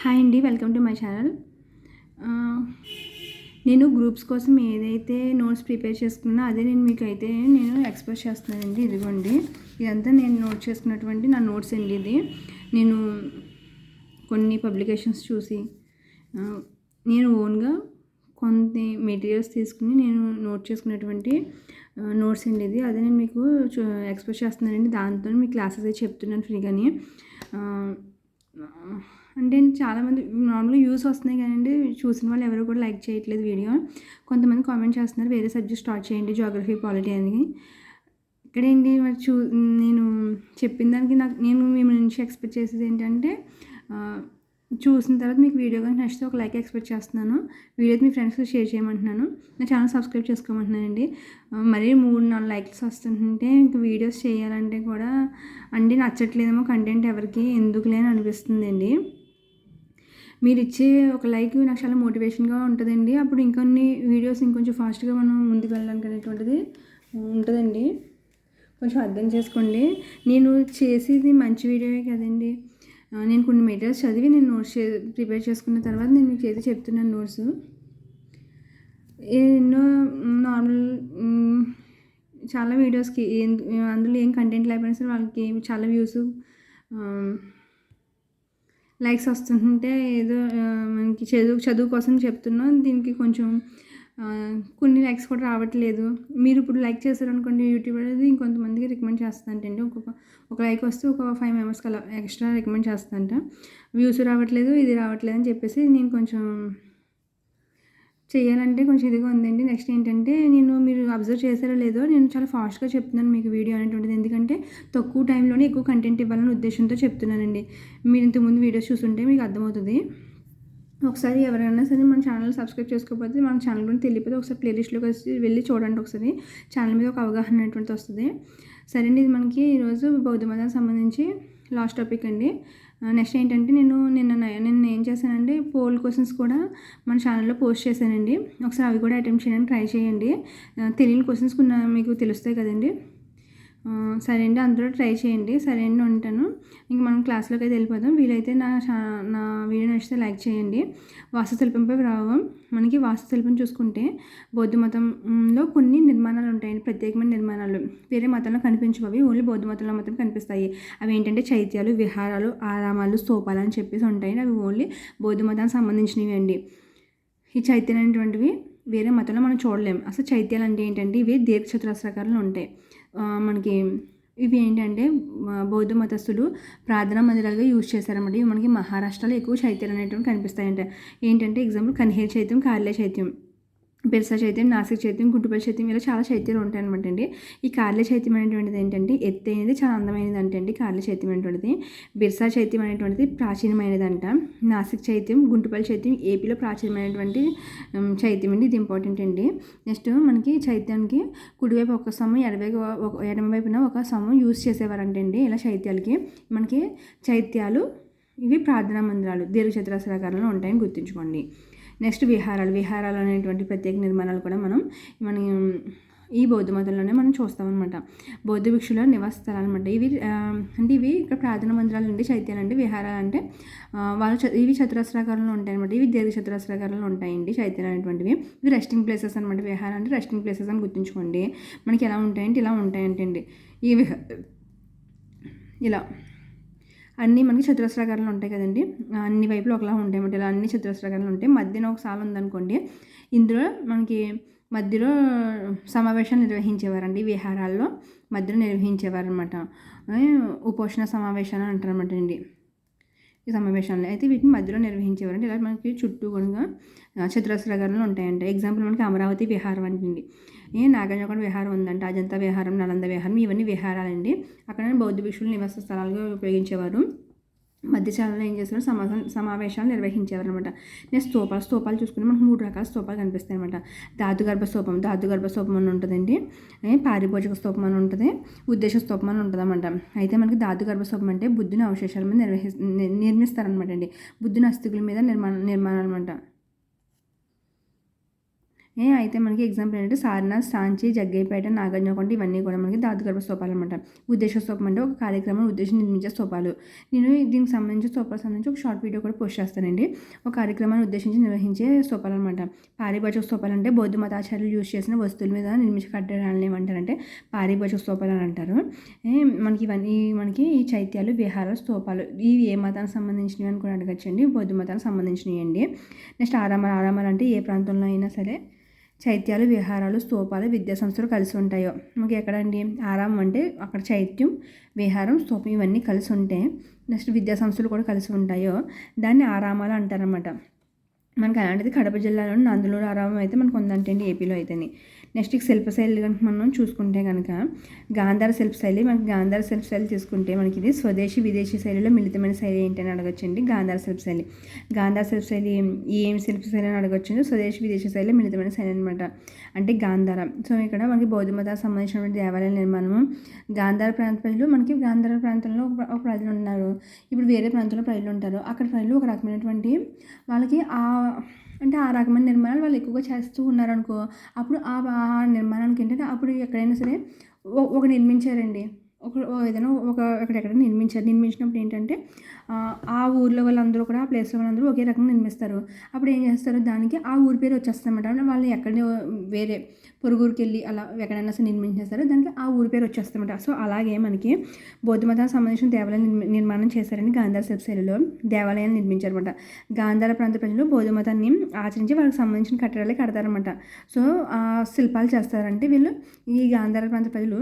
Hi అండి welcome to my channel. నేను groups కోసం ఏదైతే నోట్స్ ప్రిపేర్ చేసుకున్నా అదే నేను మీకు అయితే నేను ఎక్స్ప్రెస్ చేస్తున్నానండి. ఇదిగోండి ఇదంతా నేను నోట్ చేసుకున్నటువంటి నా నోట్స్ అండి ఇది. నేను కొన్ని పబ్లికేషన్స్ చూసి నేను ఓన్గా కొన్ని మెటీరియల్స్ తీసుకుని నేను నోట్ చేసుకున్నటువంటి నోట్స్ అండి ఇది. అదే నేను మీకు ఎక్స్ప్రెస్ చేస్తున్నానండి. దాంతో మీ క్లాసెస్ అయితే చెప్తున్నాను ఫ్రీగానే. అంటే చాలామంది నార్మల్గా యూస్ వస్తున్నాయి కానీ చూసిన వాళ్ళు ఎవరు కూడా లైక్ చేయట్లేదు వీడియో. కొంతమంది కామెంట్ చేస్తున్నారు వేరే సబ్జెక్ట్ స్టార్ట్ చేయండి జోగ్రఫీ పాలిటీ అని. ఇక్కడేంటి మరి చూ నేను చెప్పిన దానికి నాకు నేను మీ నుంచి ఎక్స్పెక్ట్ చేసేది ఏంటంటే చూసిన తర్వాత మీకు వీడియో కానీ నచ్చితే ఒక లైక్ ఎక్స్పెక్ట్ చేస్తున్నాను. వీడియో మీ ఫ్రెండ్స్కి షేర్ చేయమంటున్నాను. నా ఛానల్ సబ్స్క్రైబ్ చేసుకోమంటున్నానండి. మరీ మూడు నాలుగు లైక్స్ వస్తుంటే ఇంకా వీడియోస్ చేయాలంటే కూడా అంటే నచ్చట్లేదేమో కంటెంట్ ఎవరికి ఎందుకులే అని అనిపిస్తుందండి. మీరు ఇచ్చే ఒక లైక్ నాకు చాలా మోటివేషన్గా ఉంటుందండి. అప్పుడు ఇంకొన్ని వీడియోస్ ఇంకొంచెం ఫాస్ట్గా మనం ముందుకు వెళ్ళడానికి అనేటువంటిది ఉంటుందండి. కొంచెం అర్థం చేసుకోండి. నేను చేసేది మంచి వీడియోయే కదండి. నేను కొన్ని మెటీరియల్స్ చదివి నేను నోట్స్ ప్రిపేర్ చేసుకున్న తర్వాత నేను మీకు చేసి చెప్తున్నాను నోట్స్. ఎన్నో నార్మల్ చాలా వీడియోస్కి ఏం అందులో ఏం కంటెంట్ లేకపోయినా సరే వాళ్ళకి చాలా వ్యూస్ లైక్స్ వస్తుంటే ఏదో మనకి చదువు చదువు కోసం చెప్తున్నాం. దీనికి కొంచెం కొన్ని లైక్స్ కూడా రావట్లేదు. మీరు ఇప్పుడు లైక్ చేశారనుకోండి యూట్యూబ్ అనేది ఇంకొంతమందికి రికమెండ్ చేస్తానంటండి ఒక్కొక్క ఒక లైక్ వస్తే ఒక ఫైవ్ మెంబర్స్కి అలా ఎక్స్ట్రా రికమెండ్ చేస్తానంట వ్యూస్ రావట్లేదు ఇది రావట్లేదు అని చెప్పేసి నేను కొంచెం చేయాలంటే కొంచెం ఇదిగా ఉందండి. నెక్స్ట్ ఏంటంటే నేను మీరు అబ్జర్వ్ చేశారో లేదో నేను చాలా ఫాస్ట్గా చెప్తున్నాను మీకు వీడియో అనేటువంటిది. ఎందుకంటే తక్కువ టైంలోనే ఎక్కువ కంటెంట్ ఇవ్వాలనే ఉద్దేశంతో చెప్తున్నానండి. మీరు ఇంతకుముందు వీడియోస్ చూస్తుంటే మీకు అర్థమవుతుంది. ఒకసారి ఎవరైనా సరే మన ఛానల్ సబ్స్క్రైబ్ చేసుకోకపోతే మన ఛానల్ గురించి తెలియకపోతే ఒకసారి ప్లేలిస్ట్లోకి వచ్చి వెళ్ళి చూడండి ఒకసారి. ఛానల్ మీద ఒక అవగాహన అనేటువంటి వస్తుంది. సరే అండి ఇది మనకి ఈరోజు బౌద్ధ మతానికి సంబంధించి లాస్ట్ టాపిక్ అండి. నెక్స్ట్ ఏంటంటే నేను నిన్న నిన్న ఏం చేశానంటే పోల్ క్వశ్చన్స్ కూడా మన ఛానల్లో పోస్ట్ చేశానండి. ఒకసారి అవి కూడా అటెంప్ట్ చేయడానికి ట్రై చేయండి. తెలియని క్వశ్చన్స్ కొన్ని మీకు తెలుస్తాయి కదండి. సరే అండి అందరూ ట్రై చేయండి. సరే అండి ఉంటాను. ఇంక మనం క్లాస్లోకి అయితే వెళ్ళిపోదాం. వీలైతే నా చా- నా వీడియో నచ్చితే లైక్ చేయండి. వాస్తుశిల్పంపై ప్రభావం. మనకి వాస్తుశిల్పం చూసుకుంటే బౌద్ధ మతంలో కొన్ని నిర్మాణాలు ఉంటాయండి ప్రత్యేకమైన నిర్మాణాలు. వేరే మతంలో కనిపించవు ఓన్లీ బౌద్ధ మతంలో మాత్రం కనిపిస్తాయి. అవి ఏంటంటే చైత్యాలు విహారాలు ఆరామాలు స్తూపాలు అని చెప్పేసి ఉంటాయి అవి ఓన్లీ బౌద్ధ మతానికి సంబంధించినవి అండి. ఈ చైత్యాలు అనేటువంటివి వేరే మతంలో మనం చూడలేము అసలు చైత్యాలు అంటే ఏంటంటే ఇవి దీర్ఘ చతురస్రాకారంలో ఉంటాయి. మనకి ఇవి ఏంటంటే బౌద్ధ మతస్థులు ప్రార్థనా మందిరాలుగా యూజ్ చేశారన్నమాట ఇవి మనకి మహారాష్ట్రలో ఎక్కువ చైత్యాలు అనేటువంటి కనిపిస్తాయంట. ఏంటంటే ఎగ్జాంపుల్ కన్హేర్ చైత్యం కార్లే చైత్యం. బిర్సా చైత్యం నాసిక్ చైత్యం గుడ్డుపల్లి చైత్యం ఇలా చాలా చైత్యాలు ఉంటాయి అనమాట అండి. ఈ కార్ల చైత్యం అనేటువంటిది ఏంటంటే ఎత్తైనది చాలా అందమైనది అంటండి అండి చైత్యం అనేటువంటిది. బిర్సా చైత్యం అనేటువంటిది ప్రాచీనమైనది అంట నాసిక్ చైత్యం గుంటుపల్లి చైత్యం ఏపీలో ప్రాచీనమైనటువంటి చైత్యం అండి. ఇది ఇంపార్టెంట్ అండి. నెక్స్ట్ మనకి చైత్యానికి కుడివైపు ఒక సొమ్ము ఎడవైపు ఒక ఎడమ వైపున ఒక సొమ్ము యూజ్ చేసేవారంటండి ఇలా చైత్యాలకి. మనకి చైత్యాలు ఇవి ప్రార్థనా మందిరాలు దీర్ఘచతురస్రాకారంలో ఉంటాయని గుర్తుంచుకోండి. నెక్స్ట్ విహారాలు. విహారాలు అనేటువంటి ప్రత్యేక నిర్మాణాలు కూడా మనం మనం ఈ బౌద్ధ మతంలోనే మనం చూస్తామన్నమాట. బౌద్ధ భిక్షుల నివాస స్థలాలు అనమాట ఇవి అంటే ఇవి ఇక్కడ ప్రార్థన మందిరాలు అండి చైత్యాలు అంటే విహారాలు అంటే వాళ్ళు చ- ఇవి చతురస్రాకారంలో ఉంటాయి అనమాట ఇవి దీర్ఘ చతురస్రాకారంలో ఉంటాయండి చైత్యాలు అనేటువంటివి. ఇవి రెస్టింగ్ ప్లేసెస్ అనమాట విహారాలు అంటే రెస్టింగ్ ప్లేసెస్ అని గుర్తుంచుకోండి. మనకి ఎలా ఉంటాయంటే ఇలా ఉంటాయంటే అండి ఈ విహ ఇలా. అన్నీ మనకి చతురస్రాకారంలో ఉంటాయి కదండి. అన్ని వైపులు ఒకలా ఉంటాయి అన్నమాట. ఇలా అన్ని చతురస్రాకారంలో ఉంటాయి. మధ్యన ఒక సాల్ ఉందనుకోండి ఇందులో మనకి మధ్యలో సమావేశాలు నిర్వహించేవారండి విహారాల్లో మధ్యలో నిర్వహించేవారు అనమాట ఉపోషణ సమావేశాలు అంటారు అనమాట అండి. ఈ సమావేశాలు అయితే వీటిని మధ్యలో నిర్వహించేవారంటే ఇలా మనకి చుట్టూ కూడా చతురస్రగరంలో ఉంటాయంట. ఎగ్జాంపుల్ మనకి అమరావతి విహారం అంటుంది. ఏ నాగార్జునకొండ విహారం ఉందంట అజంతా విహారం నలంద విహారం ఇవన్నీ విహారాలండి. అక్కడ బౌద్ధ భిక్షులు నివాస స్థలాలుగా ఉపయోగించేవారు. మధ్యశాలలో ఏం చేస్తారు సమాస సమావేశాలు నిర్వహించేవారు అనమాట నెక్స్ట్ స్తూపాలు స్తూపాలు చూసుకుంటే మనకు మూడు రకాల స్తూపాలు కనిపిస్తాయి అనమాట ధాతుగర్భ స్తూపం ధాతుగర్భ స్తూపం అని ఉంటుందండి. ఏ, పారిభోజక స్తూపం అని ఉంటుంది ఉద్దేశ స్తూపం అని ఉంటుంది అనమాట అయితే మనకి ధాతుగర్భ స్తూపం అంటే బుద్ధుని అవశేషాల మీద నిర్వహి నిర్మిస్తారనమాట అండి. బుద్ధుని అస్థికుల మీద నిర్మాణ నిర్మాణం అనమాట అయితే మనకి ఎగ్జాంపుల్ ఏంటంటే సారనాథ్ సాంచి జగ్గైపేట నాగార్జునకొండ ఇవన్నీ కూడా మనకి ధాతుగర్భ స్తూపాలు అనమాట ఉద్దేశ స్తూపం అంటే ఒక కార్యక్రమం ఉద్దేశం నిర్మించే స్తూపాలు. నేను దీనికి సంబంధించి స్తూపాలకు సంబంధించి ఒక షార్ట్ వీడియో కూడా పోస్ట్ చేస్తానండి. ఒక కార్యక్రమాన్ని ఉద్దేశించి నిర్వహించే స్తూపాలు అనమాట పారిభాషిక స్తూపాలు అంటే బౌద్ధ మతాచార్యులు యూజ్ చేసిన వస్తువుల మీద నిర్మించే కట్టడాలను ఏమంటారంటే పారిభాషిక స్తూపాలు అని అంటారు. మనకి ఇవన్నీ మనకి ఈ చైత్యాలు విహారాలు స్తూపాలు ఇవి ఏ మతానికి సంబంధించినవి అని కూడా అడగచ్చండి. బౌద్ధ మతానికి సంబంధించినవి అండి. నెక్స్ట్ ఆరామాలు ఆరామాలు అంటే ఏ ప్రాంతంలో అయినా సరే చైత్యాలు విహారాలు స్తూపాలు విద్యా సంస్థలు కలిసి ఉంటాయో. మనకి ఎక్కడండి? ఆరామం అంటే అక్కడ చైత్యం విహారం స్తూపం ఇవన్నీ కలిసి ఉంటే నెక్స్ట్ విద్యా సంస్థలు కూడా కలిసి ఉంటాయో. దాన్ని ఆరామాలు అంటారనమాట మనకి అలాంటిది కడప జిల్లాలో నందులూరు ఆరామం అయితే మనకు ఉందంటే అండి ఏపీలో అయితేనే. నెక్స్ట్ ఇక శిల్పశైలి కనుక మనం చూసుకుంటే కనుక గాంధార శిల్పశైలి మనకి గాంధార శిల్పశైలి తీసుకుంటే మనకి ఇది స్వదేశీ విదేశీ శైలిలో మిళితమైన శైలి ఏంటని అడగచ్చండి. గాంధార శిల్పశైలి గాంధార శిల్పశైలి ఏం శిల్పశైలి అని అడగచ్చు స్వదేశీ విదేశీ శైలిలో మిళితమైన శైలి అనమాట అంటే గాంధార. సో ఇక్కడ మనకి బౌద్ధ మతానికి సంబంధించినటువంటి దేవాలయ నిర్మాణము. గాంధార ప్రాంత ప్రజలు మనకి గాంధార ప్రాంతంలో ఒక ప్రజలు ఉన్నారు. ఇప్పుడు వేరే ప్రాంతంలో ప్రజలు ఉంటారు. అక్కడ ప్రజలు ఒక రకమైనటువంటి వాళ్ళకి ఆ అంటే ఆ రకమైన నిర్మాణాలు వాళ్ళు ఎక్కువగా చేస్తూ ఉన్నారనుకో అప్పుడు ఆ ఆ నిర్మాణానికి ఏంటంటే అప్పుడు ఎక్కడైనా సరే ఒక నిర్మించారండి. ఒక ఏదైనా ఒక ఎక్కడెక్కడ నిర్మించారు. నిర్మించినప్పుడు ఏంటంటే ఆ, ఊర్లో వాళ్ళందరూ కూడా ఆ ప్లేస్లో వాళ్ళందరూ ఒకే రకంగా నిర్మిస్తారు. అప్పుడు ఏం చేస్తారు? దానికి ఆ ఊరి పేరు వచ్చేస్తారన్నమాట వాళ్ళు ఎక్కడ వేరే పొరుగురికి వెళ్ళి అలా ఎక్కడైనా సరే నిర్మించేస్తారు. దానికి ఆ ఊరి పేరు వచ్చేస్తారన్నమాట సో అలాగే మనకి బౌద్ధ మతానికి సంబంధించిన దేవాలయం నిర్మాణం చేశారని గాంధార శివశైలిలో. దేవాలయాన్ని నిర్మించారనమాట గాంధార ప్రాంత ప్రజలు బౌద్ధ మతాన్ని ఆచరించి వాళ్ళకి సంబంధించిన కట్టడాలే కడతారనమాట సో ఆ శిల్పాలు చేస్తారంటే వీళ్ళు ఈ గాంధార ప్రాంత ప్రజలు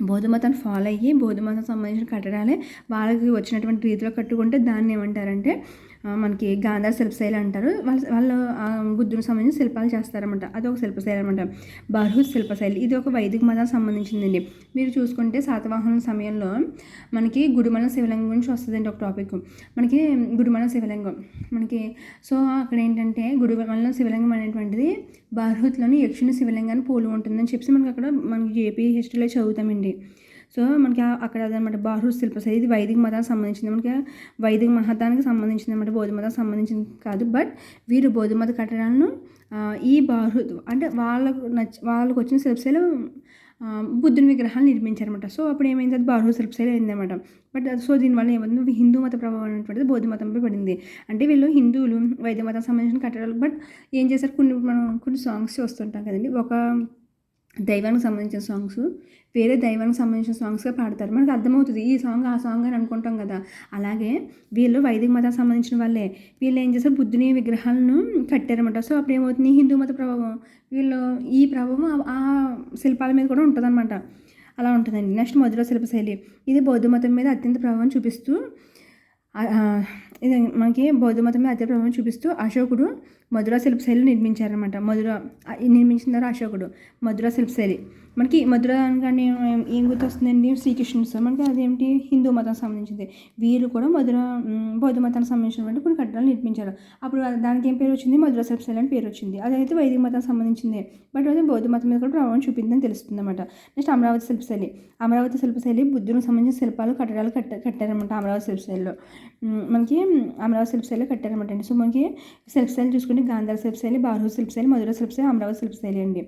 బౌద్ధ ఫాలో అయ్యి బౌద్ధ సంబంధించిన కట్టడాలే వాళ్ళకి వచ్చినటువంటి రీతిలో కట్టుకుంటే దాన్ని ఏమంటారంటే మనకి గాంధార శిల్పశైలి అంటారు. వాళ్ళ వాళ్ళు బుద్ధుని బుద్ధునికి సంబంధించిన శిల్పాలు చేస్తారన్నమాట. అది ఒక శిల్పశైలి అనమాట బర్హూత్ శిల్పశైలి ఇది ఒక వైదిక మతానికి సంబంధించిందండి. మీరు చూసుకుంటే శాతవాహనం సమయంలో మనకి గుడిమల శివలింగం గురించి వస్తుందండి ఒక టాపిక్. మనకి గుడిమల శివలింగం. మనకి సో అక్కడ ఏంటంటే గుడిమల శివలింగం అనేటువంటిది బార్హూత్లోని యక్షుని శివలింగాన్ని పోలి ఉంటుందని చెప్పి మనకి అక్కడ మనకి ఏపీ హిస్టరీలో చదువుతామండి. సో మనకి అక్కడ అదనమాట బాహ్రూత్ శిల్పశైలి ఇది వైదిక మతానికి సంబంధించింది. మనకి వైదిక మహతానికి సంబంధించింది అనమాట బౌద్ధ మతానికి సంబంధించింది కాదు. బట్ వీరు బౌద్ధ మత కట్టడాలను ఈ బాహ్రూత్ అంటే వాళ్ళకు నచ్చ వాళ్ళకు వచ్చిన శిల్పశైలి బుద్ధుని విగ్రహాలు నిర్మించారనమాట సో అప్పుడు ఏమైంది? అది బాహు శిల్పశైలి అయిందనమాట బట్ సో దీనివల్ల ఏమైంది హిందూ మత ప్రభావం అనేటువంటిది బౌద్ధ మతంపై పడింది. అంటే వీళ్ళు హిందువులు వైద్య మతం సంబంధించిన కట్టడాలు బట్ ఏం చేశారు? కొన్ని మనం కొన్ని సాంగ్స్ చూస్తుంటాం కదండి. ఒక దైవానికి సంబంధించిన సాంగ్స్ వేరే దైవానికి సంబంధించిన సాంగ్స్గా పాడతారు. మనకు అర్థమవుతుంది ఈ సాంగ్ ఆ సాంగ్ అని అనుకుంటాం కదా. అలాగే వీళ్ళు వైదిక మతానికి సంబంధించిన వాళ్ళే. వీళ్ళు ఏం చేస్తారు? బుద్ధుని విగ్రహాలను కట్టారన్నమాట. సో అప్పుడు ఏమవుతుంది? హిందూ మత ప్రభావం. వీళ్ళు ఈ ప్రభావం ఆ- శిల్పాల మీద కూడా ఉంటుందన్నమాట. అలా ఉంటుందండి. నెక్స్ట్ మధుర శిల్పశైలి ఇది బౌద్ధ మతం మీద అత్యంత ప్రభావం చూపిస్తూ ఇది మనకి బౌద్ధ మతం మీద ప్రభావం చూపిస్తూ అశోకుడు మధుర శిల్పశైలి నిర్మించారనమాట మధుర నిర్మించిన నిర్మించినారు అశోకుడు మధుర శిల్పశైలి మనకి మధుర అనగానే ఏం- గుర్తొస్తుందండి? శ్రీకృష్ణుడు సార్ మనకి అదేంటి? హిందూ మతం సంబంధించింది. వీరు కూడా మధుర బౌద్ధ మతానికి సంబంధించినటువంటి కొన్ని కట్టడాలు నిర్మించారు. అప్పుడు దానికి ఏం పేరు వచ్చింది? మధుర శిల్పశైలి అని పేరు వచ్చింది. అదైతే వైదిక మతానికి సంబంధించింది. బట్ అది బౌద్ధ మతం మీద కూడా ప్రభావం చూపిందని తెలుస్తుంది అనమాట నెక్స్ట్ అమరావతి శిల్పశైలి అమరావతి శిల్పశైలి బుద్ధునికి సంబంధించిన శిల్పాలు కట్టడాలు కట్ట కట్టారనమాట అమరావతి శిల్పశైలిలో మనకి అమరావతి శిల్పశైలి కట్టారనమాట అండి. సో మనకి శిల్పశైలి చూసుకుంటే గాంధార శిల్పశైలి బారూర్ శిల్పశైలి మధుర శిల్పశైలి అమరావతి శిల్పశైలి అండి.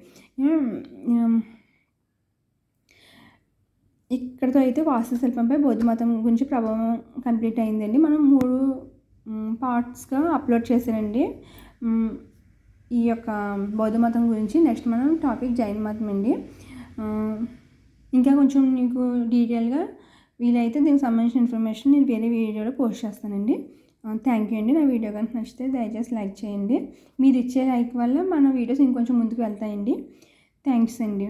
ఇక్కడతో అయితే వాస్తుశిల్పంపై బౌద్ధ మతం గురించి ప్రభావం కంప్లీట్ అయిందండి. మనం మూడు పార్ట్స్గా అప్లోడ్ చేశానండి. ఈ యొక్క బౌద్ధ మతం గురించి నెక్స్ట్ మనం టాపిక్ జైన మతం అండి ఇంకా కొంచెం నీకు డీటెయిల్గా వీలైతే దీనికి సంబంధించిన ఇన్ఫర్మేషన్ నేను వేరే వీడియోలో పోస్ట్ చేస్తానండి. థ్యాంక్ యూ అండి. నా వీడియో కనుక నచ్చితే దయచేసి లైక్ చేయండి. మీరు ఇచ్చే లైక్ వల్ల మన వీడియోస్ ఇంకొంచెం ముందుకు వెళ్తాయండి. థ్యాంక్స్ అండి.